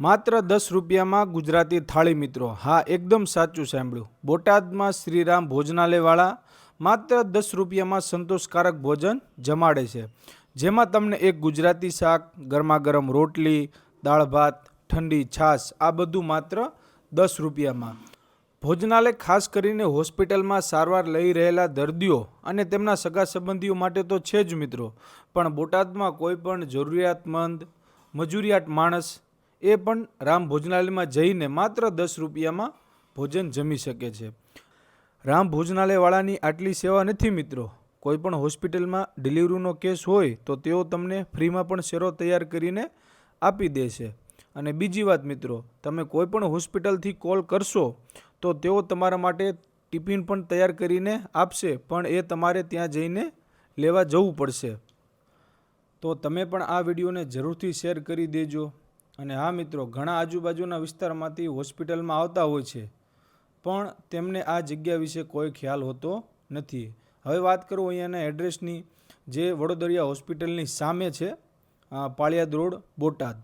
માત્ર દસ રૂપિયામાં ગુજરાતી થાળી મિત્રો. હા, એકદમ સાચું સાંભળ્યું. બોટાદમાં શ્રીરામ ભોજનાલયવાળા માત્ર દસ રૂપિયામાં સંતોષકારક ભોજન જમાડે છે. જેમાં તમને એક ગુજરાતી શાક, ગરમાગરમ રોટલી, દાળ ભાત, ઠંડી છાશ, આ બધું માત્ર દસ રૂપિયામાં. ભોજનાલય ખાસ કરીને હોસ્પિટલમાં સારવાર લઈ રહેલા દર્દીઓ અને તેમના સગા સંબંધીઓ માટે તો છે જ મિત્રો. પણ બોટાદમાં કોઈ પણ જરૂરિયાતમંદ, મજૂરિયાત માણસ એ પણ રામ ભોજનાલયમાં જઈને માત્ર દસ રૂપિયામાં ભોજન જમી શકે છે. રામ ભોજનાલયવાળાની આટલી સેવા નથી મિત્રો. કોઈ પણ હોસ્પિટલમાં ડિલિવરીનો કેસ હોય તો તેઓ તમને ફ્રીમાં પણ શેરો તૈયાર કરીને આપી દેશે અને બીજી વાત મિત્રો, તમે કોઈ પણ હોસ્પિટલથી કોલ કરશો તો તેઓ તમારા માટે ટિફિન પણ તૈયાર કરીને આપશે, પણ એ તમારે ત્યાં જઈને લેવા જવું પડશે. તો તમે પણ આ વિડીયોને જરૂરથી શેર કરી દેજો. અને હા મિત્રો, ઘણા આજુબાજુના વિસ્તારમાંથી હોસ્પિટલમાં આવતા હોય છે, પણ તેમને આ જગ્યા વિશે કોઈ ખ્યાલ હોતો નથી. હવે વાત કરું અહીંયાના એડ્રેસની, જે વડોદરિયા હોસ્પિટલની સામે છે પાળિયાદ રોડ, બોટાદ.